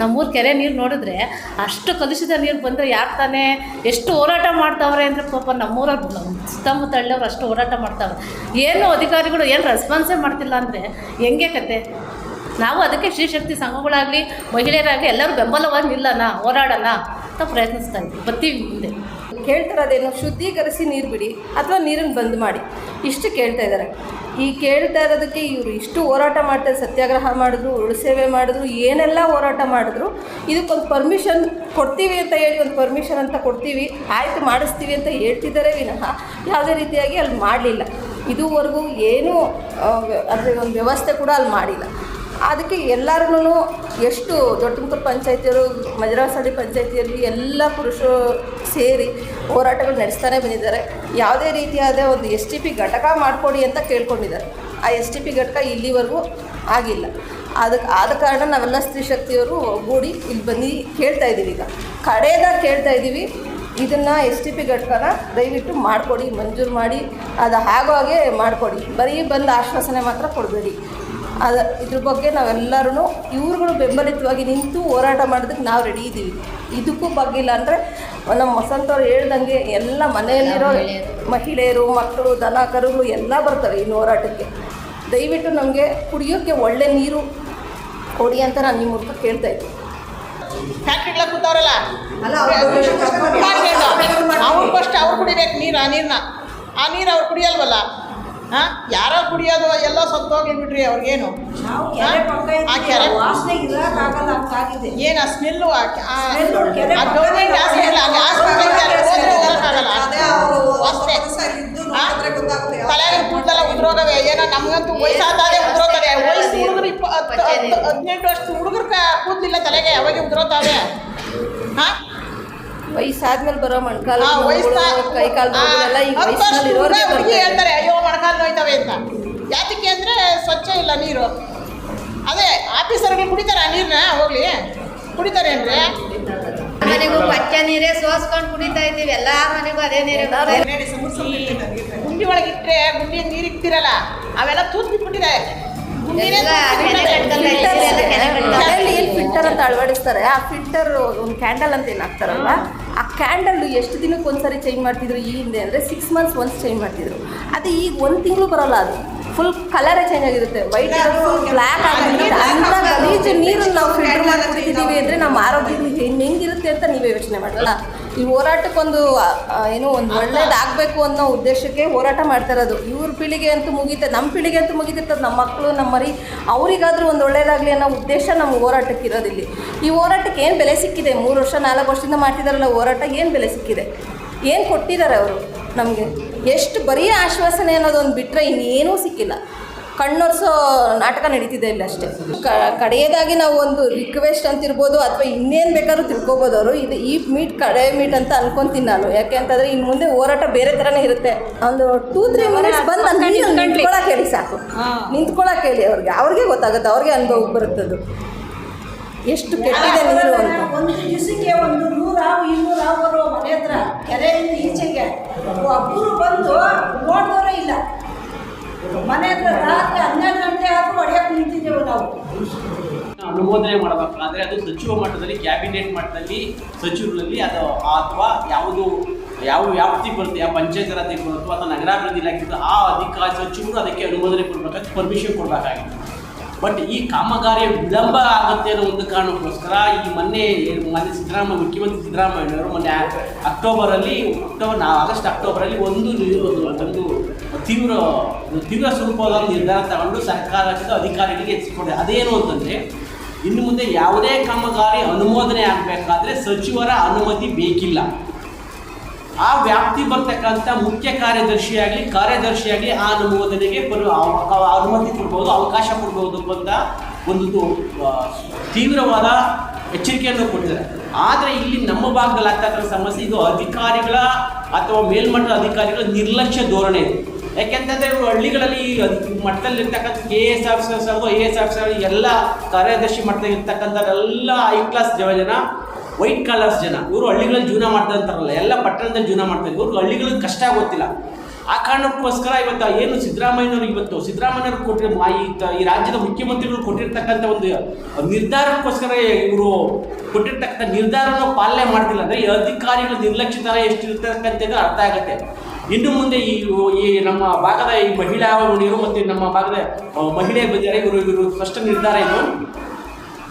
ನಮ್ಮೂರ ಕೆರೆ ನೀರು ನೋಡಿದ್ರೆ ಅಷ್ಟು ಕಲುಷಿತ ನೀರು ಬಂದರೆ ಯಾರು ತಾನೇ ಎಷ್ಟು ಹೋರಾಟ ಮಾಡ್ತಾವ್ರೆ ಅಂದರೆ ಪಾಪ ನಮ್ಮೂರಲ್ಲಿ ನಮ್ಮ ಸುತ್ತಮುತ್ತ ಹಳ್ಳಿಯವ್ರು ಅಷ್ಟು ಹೋರಾಟ ಮಾಡ್ತಾವ್ರೆ. ಏನು ಅಧಿಕಾರಿಗಳು ಏನು ರೆಸ್ಪಾನ್ಸೇ ಮಾಡ್ತಿಲ್ಲ ಅಂದರೆ ಹೆಂಗೆ ಕತೆ? ನಾವು ಅದಕ್ಕೆ ಶ್ರೀಶಕ್ತಿ ಸಂಘಗಳಾಗಲಿ ಮಹಿಳೆಯರಾಗಲಿ ಎಲ್ಲರೂ ಬೆಂಬಲವಾಗಿ ನಿಲ್ಲೋಣ ಹೋರಾಡೋಣ ಅಂತ ಪ್ರಯತ್ನಿಸ್ತಾ ಇದ್ವಿ. ಬತ್ತೀವಿ ಮುಂದೆ. ಕೇಳ್ತಿರೋದೇನು, ಶುದ್ಧೀಕರಿಸಿ ನೀರು ಬಿಡಿ ಅಥವಾ ನೀರನ್ನು ಬಂದ್ ಮಾಡಿ. ಇಷ್ಟು ಕೇಳ್ತಾ ಇದ್ದಾರೆ ಈ ಕೇಳ್ತಾ ಇರೋದಕ್ಕೆ ಇವರು ಇಷ್ಟು ಹೋರಾಟ ಮಾಡ್ತಾರೆ, ಸತ್ಯಾಗ್ರಹ ಮಾಡಿದ್ರು, ಉರುಳು ಸೇವೆ ಮಾಡಿದ್ರು, ಏನೆಲ್ಲ ಹೋರಾಟ ಮಾಡಿದ್ರು, ಇದಕ್ಕೊಂದು ಪರ್ಮಿಷನ್ ಕೊಡ್ತೀವಿ ಅಂತ ಹೇಳಿ, ಒಂದು ಪರ್ಮಿಷನ್ ಅಂತ ಕೊಡ್ತೀವಿ, ಆಯಿತು ಮಾಡಿಸ್ತೀವಿ ಅಂತ ಹೇಳ್ತಿದ್ದಾರೆ ವಿನಃ ಯಾವುದೇ ರೀತಿಯಾಗಿ ಅಲ್ಲಿ ಮಾಡಲಿಲ್ಲ. ಇದುವರೆಗೂ ಏನೂ ಅದರ ಒಂದು ವ್ಯವಸ್ಥೆ ಕೂಡ ಅಲ್ಲಿ ಮಾಡಿಲ್ಲ. ಅದಕ್ಕೆ ಎಲ್ಲರೂ ಎಷ್ಟು ದೊಡ್ಡಮುತ್ತೂರು ಪಂಚಾಯತಿಯವರು ಮಜರಾಸಳ್ಳಿ ಪಂಚಾಯತಿಯಲ್ಲಿ ಎಲ್ಲ ಪುರುಷರು ಸೇರಿ ಹೋರಾಟಗಳು ನಡೆಸ್ತಾನೆ ಬಂದಿದ್ದಾರೆ. ಯಾವುದೇ ರೀತಿಯಾದ ಒಂದು ಎಸ್ ಟಿ ಪಿ ಘಟಕ ಮಾಡಿಕೊಡಿ ಅಂತ ಕೇಳ್ಕೊಂಡಿದ್ದಾರೆ. ಆ ಎಸ್ ಟಿ ಪಿ ಘಟಕ ಇಲ್ಲಿವರೆಗೂ ಆಗಿಲ್ಲ. ಅದಕ್ಕೆ ಆದ ಕಾರಣ ನಾವೆಲ್ಲ ಸ್ತ್ರೀ ಶಕ್ತಿಯವರು ಒಗ್ಗೂಡಿ ಇಲ್ಲಿ ಬಂದು ಕೇಳ್ತಾ ಇದ್ದೀವಿ ಈಗ. ಕಡೆಯದಾಗ ಕೇಳ್ತಾ ಇದ್ದೀವಿ, ಇದನ್ನು ಎಸ್ ಟಿ ಪಿ ಘಟಕನ ದಯವಿಟ್ಟು ಮಾಡಿಕೊಡಿ, ಮಂಜೂರು ಮಾಡಿ, ಅದು ಹಾಗೆ ಮಾಡಿಕೊಡಿ. ಬರೀ ಬಂದು ಆಶ್ವಾಸನೆ ಮಾತ್ರ ಕೊಡಬೇಡಿ. ಅದ ಇದ್ರ ಬಗ್ಗೆ ನಾವೆಲ್ಲರೂ ಇವ್ರುಗಳು ಬೆಂಬಲಿತವಾಗಿ ನಿಂತು ಹೋರಾಟ ಮಾಡೋದಕ್ಕೆ ನಾವು ರೆಡಿ ಇದ್ದೀವಿ ಇದಕ್ಕೂ ಬಗ್ಗಿಲ್ಲ ಅಂದರೆ ನಮ್ಮ ವಸಂತವ್ರು ಹೇಳ್ದಂಗೆ ಎಲ್ಲ ಮನೆಯಲ್ಲಿರೋ ಮಹಿಳೆಯರು. ಮಕ್ಕಳು ದನ ಕರುಗಳು ಎಲ್ಲ ಬರ್ತವೆ ಇನ್ನು ಹೋರಾಟಕ್ಕೆ. ದಯವಿಟ್ಟು ನಮಗೆ ಕುಡಿಯೋಕ್ಕೆ ಒಳ್ಳೆ ನೀರು ಕೊಡಿ ಅಂತ ನಾನು ನಿಮ್ಮ ಮೂಲಕ ಕೇಳ್ತಾ ಇದ್ದೀನಿ ಫ್ಯಾಕ್ಟ್ರಿಗಳ ಅವ್ರು ಫಸ್ಟ್ ಅವ್ರು ಕುಡಿಬೇಕು ನೀರು ಆ ನೀರನ್ನ ಆ ನೀರು ಅವ್ರು ಕುಡಿಯಲ್ವಲ್ಲ? ಹಾಂ? ಯಾರೋ ಕುಡಿಯೋದು ಎಲ್ಲ ಸತ್ತೋಗ್ಲಿ ಬಿಡ್ರಿ ಅವ್ರಿಗೇನು. ಆ ಕೆರೆ ಏನು ಆ ಸ್ಮೆಲ್ಲು ಆ ಗೌರ್ಮೆಂಟ್ ಹಾಸ್ಪಿಟಲ್ ಅಲ್ಲಿ ಹಾಸ್ಪಿಟಲ್ ಕೂದಲೆಲ್ಲ ಉದ್ರೋಗವೆ. ಏನೋ ನಮಗಂತೂ ವಯಸ್ಸಾದಾಗೆ ಉದ್ರೋಗದೆ ವಯಸ್ಸು ಹುಡುಗರು ಇಪ್ಪ ಹದಿನೆಂಟು ವರ್ಷದ ಹುಡುಗರು ಕೂದಲಿಲ್ಲ ತಲೆಗೆ ಅವಾಗೆ ಉದ್ರೋತಾವೆ? ಹಾಂ? ವಯಸ್ಸಾದ್ಮೇಲೆ ಬರೋ ಮೊಣಕಾಲು ಕೈ ಕಾಲು ಹುಡುಗಿ ಹೇಳ್ತಾರೆ ಅಯ್ಯೋ ಮೊಣಕಾಲು ನೋಯ್ತವೆ ಅಂತ. ಯಾತಕ್ಕೆ ಅಂದರೆ ಸ್ವಚ್ಛ ಇಲ್ಲ ನೀರು. ಅದೇ ಆಫೀಸರ್ಗಳು ಕುಡಿತಾರೆ ಆ ನೀರನ್ನ ಹೋಗ್ಲಿ. ಕುಡಿತಾರೆ ಅಂದ್ರೆ? ಮನೆಗೂ ಪಚ್ಚ ನೀರೇ ಸೋಸ್ಕೊಂಡು ಕುಡಿತಾ ಇದ್ದೀವಿ. ಎಲ್ಲ ಮನೆಗೂ ಅದೇ ನೀರೇ ಗುಂಡಿ ಒಳಗೆ ಇಟ್ಟರೆ ಗುಂಡಿ ನೀರು ಇಕ್ತಿರಲ್ಲ ಅವೆಲ್ಲ ತೂತ್ ಬಿಟ್ಬಿಟ್ಟಿದೆ ಫಿಲ್ಟರ್ ಅಂತ ಅಳವಡಿಸ್ತಾರೆ? ಆ ಫಿಲ್ಟರ್ ಒಂದು ಕ್ಯಾಂಡಲ್ ಅಂತ ಏನು ಹಾಕ್ತಾರಲ್ವ? ಆ ಕ್ಯಾಂಡಲ್ ಎಷ್ಟು ದಿನಕ್ಕೆ ಒಂದ್ಸರಿ ಚೇಂಜ್ ಮಾಡ್ತಿದ್ರು ಈ ಹಿಂದೆ ಅಂದರೆ ಸಿಕ್ಸ್ ಮಂತ್ಸ್ ಒನ್ಸ್ ಚೇಂಜ್ ಮಾಡ್ತಿದ್ರು. ಅದು ಈಗ ಒಂದು ತಿಂಗಳು ಬರೋಲ್ಲ ಅದು. ಫುಲ್ ಕಲರೇ ಚೇಂಜ್ ಆಗಿರುತ್ತೆ. ವೈಟ್ ಫುಲ್ ಬ್ಲ್ಯಾಕ್ ಆಗಿರುತ್ತೆ. ಅಂತ ಗಲೀಜು ನೀರನ್ನು ನಾವು ಫಿಲ್ಟರ್ ಮಾಡಿ ಕುಡಿತಿದ್ದೀವಿ ಅಂದರೆ ನಮ್ಮ ಆರೋಗ್ಯ ಹೆಂಗೆ ಹೆಂಗಿರುತ್ತೆ ಅಂತ ನೀವೇ ಯೋಚನೆ ಮಾಡಲ್ಲ ಈ ಹೋರಾಟಕ್ಕೊಂದು ಏನು ಒಂದು ಒಳ್ಳೇದಾಗಬೇಕು ಅನ್ನೋ ಉದ್ದೇಶಕ್ಕೆ ಹೋರಾಟ ಮಾಡ್ತಾ ಇರೋದು. ಇವ್ರ ಪೀಳಿಗೆ ಅಂತೂ ಮುಗೀತೆ ನಮ್ಮ ಪೀಳಿಗೆ ಅಂತೂ ಮುಗಿತಿರ್ತದೆ ನಮ್ಮ ಮಕ್ಕಳು ನಮ್ಮ ಮರಿ ಅವರಿಗಾದರೂ ಒಂದು ಒಳ್ಳೇದಾಗಲಿ ಅನ್ನೋ ಉದ್ದೇಶ ನಮ್ಮ ಹೋರಾಟಕ್ಕೆ ಇರೋದಿಲ್ಲಿ ಈ ಹೋರಾಟಕ್ಕೆ ಏನು ಬೆಲೆ ಸಿಕ್ಕಿದೆ? ಮೂರು ವರ್ಷ ನಾಲ್ಕು ವರ್ಷದಿಂದ ಮಾಡ್ತಿದಾರಲ್ಲ ಹೋರಾಟ ಏನು ಬೆಲೆ ಸಿಕ್ಕಿದೆ? ಏನು ಕೊಟ್ಟಿದ್ದಾರೆ ಅವರು ನಮಗೆ? ಎಷ್ಟು ಬರೀ ಆಶ್ವಾಸನೆ ಅನ್ನೋದೊಂದು ಬಿಟ್ಟರೆ ಇನ್ನೇನೂ ಸಿಕ್ಕಿಲ್ಲ. ಕಣ್ಣೊರೆಸೋ ನಾಟಕ ನಡೀತಿದೆ ಇಲ್ಲ ಅಷ್ಟೇ. ಕ ಕಡೆಯದಾಗಿ ನಾವು ಒಂದು ರಿಕ್ವೆಸ್ಟ್ ಅಂತಿರ್ಬೋದು ಅಥವಾ ಇನ್ನೇನು ಬೇಕಾದ್ರೂ ತಿಳ್ಕೊಬೋದು ಅವರು. ಇದು ಈ ಮೀಟ್ ಕಡೆ ಮೀಟ್ ಅಂತ ಅನ್ಕೊಂತೀನಿ ನಾನು. ಯಾಕೆ ಅಂತಂದರೆ ಇನ್ನು ಮುಂದೆ ಹೋರಾಟ ಬೇರೆ ಥರನೇ ಇರುತ್ತೆ. ಒಂದು ಟೂ ತ್ರೀ ಮಿನಿಟ್ಸ್ ಬಂದು ನಿಂತ್ಕೊಳಕ್ಕೆ ಹೇಳಿ ಸಾಕು. ನಿಂತ್ಕೊಳಕ್ಕೆ ಹೇಳಿ ಅವ್ರಿಗೆ. ಅವ್ರಿಗೆ ಗೊತ್ತಾಗುತ್ತೆ. ಅವ್ರಿಗೆ ಅನುಭವಕ್ಕೆ ಬರುತ್ತದು ಎಷ್ಟು ಕೆಟ್ಟಿದೆ ನೀರು ಅಂತ. ಒಂದು ದಿವಸಕ್ಕೆ ಒಂದು ನೂರಾವು ಇನ್ನೂರಾವು ಬರುವ ಮನೆ ಹತ್ರ ಕೆರೆಯಿಂದ ಈಚೆಗೆ. ಒಬ್ಬರು ಬಂದು ನೋಡಿದವರೇ ಇಲ್ಲ. ಮನೆ ಹತ್ರ ರಾತ್ರಿ ಹನ್ನೆರಡು ಗಂಟೆ ಆದರೂ ಹೊಡೆಯಕ್ಕೆ ನಿಂತಿದ್ದೇವೆ ನಾವು. ಅನುಮೋದನೆ ಮಾಡಬೇಕಾದ್ರೆ ಅದು ಸಚಿವ ಮಟ್ಟದಲ್ಲಿ ಕ್ಯಾಬಿನೆಟ್ ಮಟ್ಟದಲ್ಲಿ ಸಚಿವರಲ್ಲಿ ಅದು ಅಥವಾ ಯಾವುದು ಯಾವ ವ್ಯಾಪ್ತಿ ಬರುತ್ತೆ ಯಾವ ಪಂಚಾಯತ್ ರಾಜ್ಯಕ್ಕೆ ಬರುತ್ತೋ ಅಥವಾ ನಗರಾಭಿವೃದ್ಧಿ ಇಲಾಖೆ ಆ ಅಧಿಕಾರಿ ಸಚಿವರು ಅದಕ್ಕೆ ಅನುಮೋದನೆ ಕೊಡಬೇಕಾದ್ರೆ ಪರ್ಮಿಷನ್ ಕೊಡಬೇಕಾಗಿತ್ತು? ಬಟ್ ಈ ಕಾಮಗಾರಿಯ ವಿಳಂಬ ಆಗುತ್ತೆ ಅನ್ನೋ ಒಂದು ಕಾರಣಕ್ಕೋಸ್ಕರ ಈ ಮೊನ್ನೆ ಮೊನ್ನೆ ಸಿದ್ದರಾಮಯ್ಯ, ಮುಖ್ಯಮಂತ್ರಿ ಸಿದ್ದರಾಮಯ್ಯನವರು ಮೊನ್ನೆ ಅಕ್ಟೋಬರಲ್ಲಿ, ಅಕ್ಟೋಬರ್ ಆಗಸ್ಟ್ ಅಕ್ಟೋಬರಲ್ಲಿ ಒಂದು ಒಂದು ತೀವ್ರ ತೀವ್ರ ಸ್ವರೂಪವಾದ ಒಂದು ನಿರ್ಧಾರ ತಗೊಂಡು ಸರ್ಕಾರದ ಅಧಿಕಾರಿಗಳಿಗೆ ಹೆಚ್ಚಿಕೊಂಡೆ ಅದೇನು ಅಂತಂದರೆ, ಇನ್ನು ಮುಂದೆ ಯಾವುದೇ ಕಾಮಗಾರಿ ಅನುಮೋದನೆ ಆಗಬೇಕಾದ್ರೆ ಸಚಿವರ ಅನುಮತಿ ಬೇಕಿಲ್ಲ. ಆ ವ್ಯಾಪ್ತಿ ಬರ್ತಕ್ಕಂಥ ಮುಖ್ಯ ಕಾರ್ಯದರ್ಶಿಯಾಗಲಿ ಕಾರ್ಯದರ್ಶಿಯಾಗಲಿ ಆ ಅನುಮೋದನೆಗೆ ಅನುಮತಿ ಕೊಡ್ಬೋದು, ಅವಕಾಶ ಕೊಡ್ಬೋದು ಅಂತ ಒಂದು ತೀವ್ರವಾದ ಎಚ್ಚರಿಕೆಯನ್ನು ಕೊಟ್ಟಿದ್ದಾರೆ. ಆದರೆ ಇಲ್ಲಿ ನಮ್ಮ ಭಾಗದಲ್ಲಿ ಆಗ್ತಕ್ಕಂಥ ಸಮಸ್ಯೆ, ಇದು ಅಧಿಕಾರಿಗಳ ಅಥವಾ ಮೇಲ್ಮಟ್ಟದ ಅಧಿಕಾರಿಗಳ ನಿರ್ಲಕ್ಷ್ಯ ಧೋರಣೆ ಇದೆ. ಯಾಕೆಂತಂದರೆ ಇವರು ಹಳ್ಳಿಗಳಲ್ಲಿ ಮಟ್ಟದಲ್ಲಿರ್ತಕ್ಕಂಥ ಮಟ್ಟದಲ್ಲಿ ಎ ಕೆ ಎಸ್ ಆಫೀಸರ್ಸ್ ಹಾಗೂ ಎ ಎಸ್ ಆಫೀಸರ್ ಎಲ್ಲ ಕಾರ್ಯದರ್ಶಿ ಮಟ್ಟದಲ್ಲಿ ಎಲ್ಲ ಹೈ ಕ್ಲಾಸ್ ಜನ ವೈಟ್ ಕಾಲರ್ಸ್ ಜನ. ಇವರು ಹಳ್ಳಿಗಳಲ್ಲಿ ಜೀವನ ಮಾಡ್ತಾ ಇರ್ತಾರಲ್ಲ ಎಲ್ಲ ಪಟ್ಟಣದಲ್ಲಿ ಜೀವನ ಮಾಡ್ತಾರೆ. ಇವ್ರಿಗೆ ಹಳ್ಳಿಗಳಿಗೆ ಕಷ್ಟ ಗೊತ್ತಿಲ್ಲ ಆ ಕಾರಣಕ್ಕೋಸ್ಕರ ಇವತ್ತು ಏನು ಸಿದ್ದರಾಮಯ್ಯನವರು ಇವತ್ತು ಸಿದ್ದರಾಮಯ್ಯವರು ಕೊಟ್ಟಿರೋ ಈ ರಾಜ್ಯದ ಮುಖ್ಯಮಂತ್ರಿಗಳು ಕೊಟ್ಟಿರ್ತಕ್ಕಂಥ ಒಂದು ನಿರ್ಧಾರಕ್ಕೋಸ್ಕರ ಇವರು ಕೊಟ್ಟಿರ್ತಕ್ಕಂಥ ನಿರ್ಧಾರವನ್ನು ಪಾಲನೆ ಮಾಡ್ತಿಲ್ಲ. ಅಂದರೆ ಈ ಅಧಿಕಾರಿಗಳ ನಿರ್ಲಕ್ಷ್ಯತರ ಎಷ್ಟಿರ್ತಕ್ಕಂಥದ್ದು ಅರ್ಥ ಆಗುತ್ತೆ. ಇನ್ನು ಮುಂದೆ ಈ ಈ ನಮ್ಮ ಭಾಗದ ಈ ಮಹಿಳಾ ಮತ್ತು ನಮ್ಮ ಭಾಗದ ಮಹಿಳೆ ಬಂದಿದ್ದಾರೆ. ಇವರು ಇವರು ಸ್ಪಷ್ಟ ನಿರ್ಧಾರ ಇದು.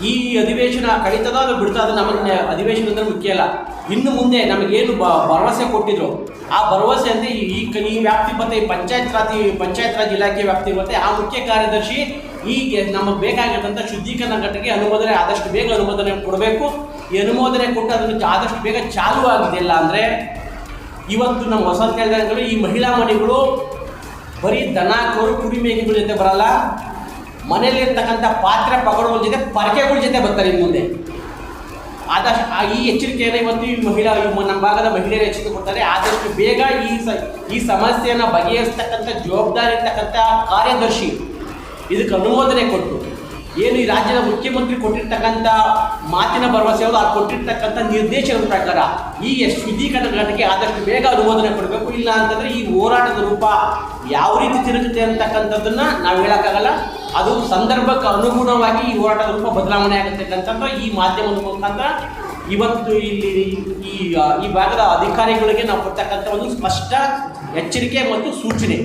ಈ ಅಧಿವೇಶನ ಕಡಿತದ ಅದು ನಮಗೆ ಅಧಿವೇಶನ ಅಂದ್ರೆ ಮುಖ್ಯ ಅಲ್ಲ. ಇನ್ನು ಮುಂದೆ ನಮಗೇನು ಬ ಭರವಸೆ ಕೊಟ್ಟಿದ್ರು. ಆ ಭರವಸೆ ಅಂದರೆ ಈ ಈ ವ್ಯಾಪ್ತಿ ಬರುತ್ತೆ ಈ ಪಂಚಾಯತ್ ರಾಜ್ ಪಂಚಾಯತ್ ರಾಜ್ ಇಲಾಖೆ ವ್ಯಾಪ್ತಿ ಬರುತ್ತೆ ಆ ಮುಖ್ಯ ಕಾರ್ಯದರ್ಶಿ ಈಗ ನಮಗೆ ಬೇಕಾಗಿರ್ತಂಥ ಶುದ್ಧೀಕರಣ ಘಟಕಕ್ಕೆ ಅನುಮೋದನೆ, ಆದಷ್ಟು ಬೇಗ ಅನುಮೋದನೆ ಕೊಡಬೇಕು. ಈ ಅನುಮೋದನೆ ಕೊಟ್ಟು ಅದನ್ನು ಆದಷ್ಟು ಬೇಗ ಚಾಲೂ ಆಗಿದೆಯಲ್ಲ ಅಂದರೆ, ಇವತ್ತು ನಮ್ಮ ಹೊಸ ಈ ಮಹಿಳಾ ಮಣಿಗಳು ಬರೀ ದನ, ಕರು, ಕುರಿ ಮೇಕೆಗಳ ಜೊತೆ ಬರಲ್ಲ. ಮನೆಯಲ್ಲಿರ್ತಕ್ಕಂಥ ಪಾತ್ರೆ ಪಗಡುಗಳ ಜೊತೆ ಪರಕೆಗಳ ಜೊತೆ ಬರ್ತಾರೆ ಇನ್ನು ಮುಂದೆ. ಆದಷ್ಟು ಈ ಎಚ್ಚರಿಕೆಯನ್ನು ಇವತ್ತು ಈ ಮಹಿಳಾ ನಮ್ಮ ಭಾಗದ ಮಹಿಳೆಯರು ಎಚ್ಚರಿಕೆ ಕೊಡ್ತಾರೆ. ಆದಷ್ಟು ಬೇಗ ಈ ಸ ಈ ಸಮಸ್ಯೆಯನ್ನು ಬಗೆಹರಿಸ್ತಕ್ಕಂಥ ಜವಾಬ್ದಾರಿ ಇರ್ತಕ್ಕಂಥ ಕಾರ್ಯದರ್ಶಿ ಇದಕ್ಕೆ ಅನುಮೋದನೆ ಕೊಟ್ಟು, ಏನು ಈ ರಾಜ್ಯದ ಮುಖ್ಯಮಂತ್ರಿ ಕೊಟ್ಟಿರ್ತಕ್ಕಂಥ ಮಾತಿನ ಭರವಸೆ ಅದು ಕೊಟ್ಟಿರ್ತಕ್ಕಂಥ ನಿರ್ದೇಶನದ ಪ್ರಕಾರ ಈ ಶುದ್ಧೀಕರಣ ಘಟನೆಗೆ ಆದಷ್ಟು ಬೇಗ ಅನುಮೋದನೆ ಕೊಡಬೇಕು. ಇಲ್ಲ ಅಂತಂದರೆ ಈ ಹೋರಾಟದ ರೂಪ ಯಾವ ರೀತಿ ತಿರುಗುತ್ತೆ ಅಂತಕ್ಕಂಥದ್ದನ್ನು ನಾವು ಹೇಳೋಕ್ಕಾಗಲ್ಲ. ಅದು ಸಂದರ್ಭಕ್ಕೆ ಅನುಗುಣವಾಗಿ ಈ ಹೋರಾಟದ ರೂಪ ಬದಲಾವಣೆ ಆಗತಕ್ಕಂಥದ್ದು ಈ ಮಾಧ್ಯಮದ ಮುಖಾಂತರ ಇವತ್ತು ಇಲ್ಲಿ ಈ ಈ ಭಾಗದ ಅಧಿಕಾರಿಗಳಿಗೆ ನಾವು ಕೊಡ್ತಕ್ಕಂಥ ಒಂದು ಸ್ಪಷ್ಟ ಎಚ್ಚರಿಕೆ ಮತ್ತು ಸೂಚನೆ.